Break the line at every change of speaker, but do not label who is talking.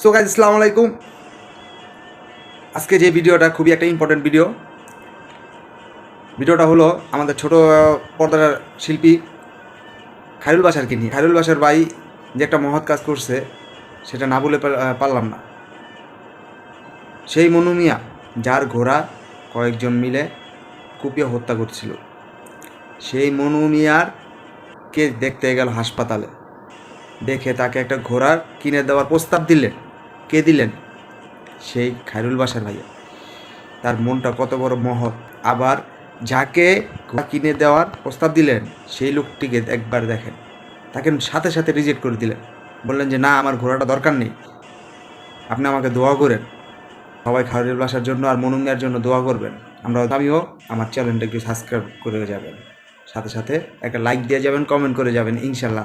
So guys আসসালামু আলাইকুম আজকে যে ভিডিওটা খুবই একটা ইম্পর্টেন্ট ভিডিও ভিডিওটা হলো আমাদের ছোট পর্দার শিল্পী খায়রুল বাসারকে নিয়ে। খায়রুল বাসার ভাই যে একটা মহৎ কাজ করছে, সেটা না বলে পারলাম না। সেই মনু মিয়া, যার ঘোড়া কয়েকজন মিলে কুপিয়ে হত্যা করছিল। সেই মনু মিয়ার কে দেখতে গেল হাসপাতালে। দেখে তাকে একটা ঘোড়া কিনে দেওয়ার প্রস্তাব দিলেন। কে দিলেন? সেই খায়রুল বাসার ভাইয়া। তার মনটা কত বড় মহৎ। আবার যাকে কিনে দেওয়ার প্রস্তাব দিলেন, সেই লোকটিকে একবার দেখেন। তাকে সাথে সাথে রিজেক্ট করে দিলেন। বললেন যে, না, আমার ঘোড়াটা দরকার নেই। আপনি আমাকে দোয়া করেন। সবাই খায়রুল বাসার জন্য আর মনুমিয়ার জন্য দোয়া করবেন। আমরা আমিও আমার চ্যানেলটাকে সাবস্ক্রাইব করে যাবেন। সাথে সাথে একটা লাইক দিয়ে যাবেন কমেন্ট করে যাবেন, ইনশাল্লাহ।